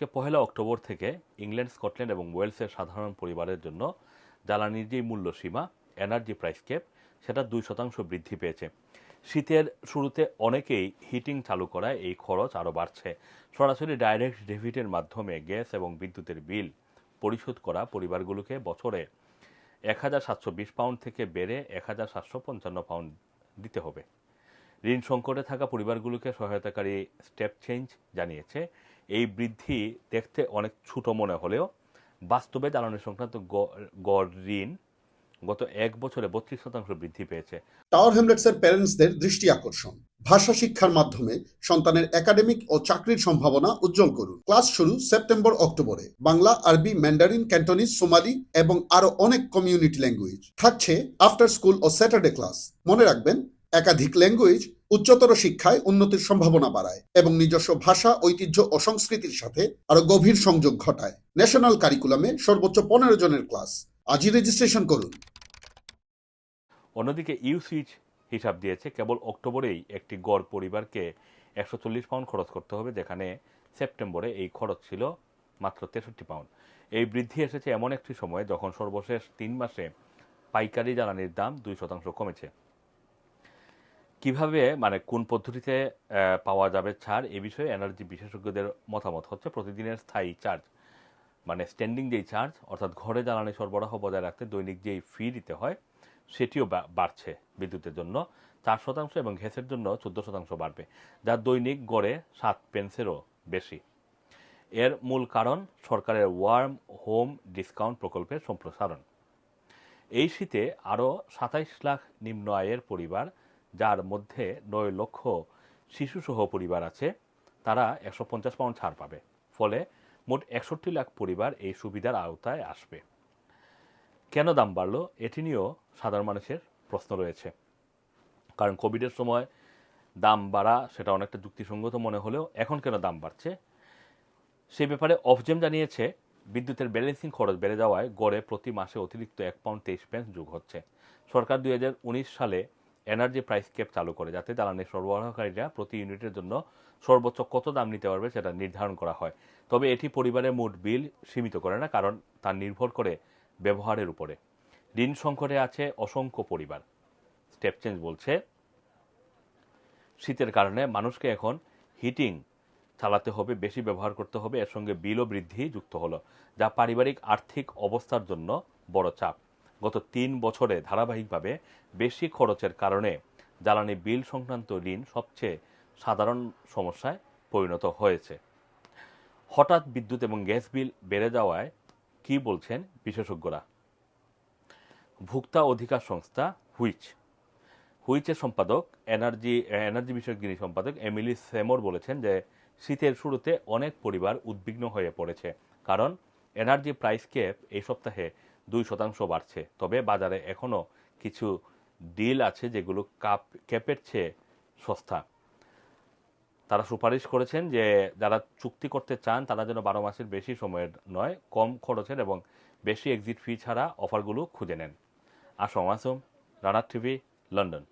আজকে পহেলা অক্টোবর থেকে ইংল্যান্ড, স্কটল্যান্ড এবং ওয়েলসের সাধারণ পরিবারের জন্য জ্বালানির যে মূল্য সীমা এনার্জি প্রাইস ক্যাপ সেটা দুই শতাংশ বৃদ্ধি পেয়েছে। শীতের শুরুতে অনেকেই হিটিং চালু করায় এই খরচ আরও বাড়ছে। সরাসরি ডাইরেক্ট ডেবিটের মাধ্যমে গ্যাস এবং বিদ্যুতের বিল পরিশোধ করা পরিবারগুলোকে বছরে এক হাজার সাতশো বিশ পাউন্ড থেকে বেড়ে এক হাজার সাতশো পঞ্চান্ন পাউন্ড দিতে হবে। ঋণ সংকটে থাকা পরিবারগুলোকে সহায়তাকারী স্টেপ চেঞ্জ জানিয়েছে এই বৃদ্ধি দেখতে অনেক ছোট মনে হলেও বাস্তবে জ্বালানি সংক্রান্ত গড় ঋণ গত এক বছরে বত্রিশ শতাংশ বৃদ্ধি পেয়েছে। টাওয়ার হ্যামলেটসের প্যারেন্টসদের দৃষ্টি আকর্ষণ। ভাষা শিক্ষার মাধ্যমে সন্তানের একাডেমিক ও চাকরির সম্ভাবনা উজ্জ্বল করুন। ক্লাস শুরু সেপ্টেম্বর, অক্টোবরে। বাংলা, আরবি, ম্যান্ডারিন, ক্যান্টনিজ, সোমালি এবং আরও অনেক কমিউনিটি ল্যাঙ্গুয়েজ। থাকছে আফটার স্কুল ও স্যাটারডে ক্লাস। মনে রাখবেন, একাধিক ল্যাঙ্গুয়েজ উচ্চতর শিক্ষায় উন্নতির সম্ভাবনা বাড়ায় এবং নিজস্ব ভাষা, ঐতিহ্য ও সংস্কৃতির সাথে আরও গভীর সংযোগ ঘটায়। ন্যাশনাল কারিকুলামে সর্বোচ্চ পনেরো জনের ক্লাস। আজই রেজিস্ট্রেশন করুন। অন্যদিকে ইউসিচ হিসাব দিয়েছে, কেবল অক্টোবরেই একটি গড় পরিবারকে একশো চল্লিশ পাউন্ড খরচ করতে হবে, যেখানে সেপ্টেম্বরে এই খরচ ছিল মাত্র তেষট্টি পাউন্ড এই বৃদ্ধি এসেছে এমন একটি সময় যখন সর্বশেষ তিন মাসে পাইকারি জ্বালানির দাম দুই শতাংশ কমেছে। কীভাবে মানে কোন পদ্ধতিতে পাওয়া যাবে ছাড়, এ বিষয়ে এনার্জি বিশেষজ্ঞদের মতামত হচ্ছে প্রতিদিনের স্থায়ী চার্জ মানে স্ট্যান্ডিং যেই চার্জ, অর্থাৎ ঘরে জ্বালানি সরবরাহ বজায় রাখতে দৈনিক যেই ফি দিতে হয়, সেটিও বাড়ছে বিদ্যুতের জন্য। চার শতাংশ এবং গ্যাসের জন্য চোদ্দ শতাংশ বাড়বে, যা দৈনিক গড়ে সাত পেন্সেরও বেশি। এর মূল কারণ সরকারের ওয়ার্ম হোম ডিসকাউন্ট প্রকল্পের সম্প্রসারণ। এই শীতে আরও সাতাইশ লাখ নিম্ন আয়ের পরিবার যার মধ্যে নয় লক্ষ শিশুসহ পরিবার আছে, তারা একশো পঞ্চাশ পাউন্ড ছাড় পাবে। ফলে মোট একষট্টি লাখ পরিবার এই সুবিধার আওতায় আসবে। কেন দাম বাড়লো? এটি নিয়েও সাধারণ মানুষের প্রশ্ন রয়েছে। কারণ কোভিডের সময় দাম বাড়া সেটা অনেকটা যুক্তিসঙ্গত মনে হলেও এখন কেন দাম বাড়ছে? সে ব্যাপারে অফজেম জানিয়েছে, বিদ্যুতের ব্যালেন্সিং খরচ বেড়ে যাওয়ায় গড়ে প্রতি মাসে অতিরিক্ত এক পাউন্ড তেইশ পেন্স যোগ হচ্ছে। সরকার দুই হাজার উনিশ সালে এনার্জি প্রাইস ক্যাপ চালু করে, যাতে জ্বালানি সরবরাহকারীরা প্রতি ইউনিটের জন্য সর্বোচ্চ কত দাম নিতে পারবে সেটা নির্ধারণ করা হয়। তবে এটি পরিবারের মোট বিল সীমিত করে না, কারণ তা নির্ভর করে ব্যবহারের উপরে। ঋণ সংকটে আছে অসংখ্য পরিবার। স্টেপ চেঞ্জ বলছে, শীতের কারণে মানুষকে এখন হিটিং চালাতে হবে, বেশি ব্যবহার করতে হবে, এর সঙ্গে বিলও বৃদ্ধি যুক্ত হলো, যা পারিবারিক আর্থিক অবস্থার জন্য বড় চাপ। গত তিন বছরে ধারাবাহিকভাবে বেশি খরচের কারণে জ্বালানি বিল সংক্রান্ত ঋণ সবচেয়ে সাধারণ সমস্যায় পরিণত হয়েছে। হঠাৎ বিদ্যুৎ এবং গ্যাস বিল বেড়ে যাওয়ায় কি বলছেন বিশেষজ্ঞরা? ভোক্তা অধিকার সংস্থা হুইচ। হুইচের সম্পাদক, এনার্জি এনার্জি বিষয়ক যিনি সম্পাদক, এমিলি সেমর বলেছেন যে শীতের শুরুতে অনেক পরিবার উদ্বিগ্ন হয়ে পড়েছে। কারণ এনার্জি প্রাইস ক্যাপ এই সপ্তাহে দুই শতাংশ বাড়ছে। তবে বাজারে এখনও কিছু ডিল আছে যেগুলো কাপ, ক্যাপের চেয়ে সস্তা। তারা সুপারিশ করেছেন যে যারা চুক্তি করতে চান, তারা যেন বারো মাসের বেশি সময়ের নয়, কম খরচের এবং বেশি এক্সিট ফি ছাড়া অফারগুলো খুঁজে নেন। আসম আসম রানার টিভি, লন্ডন।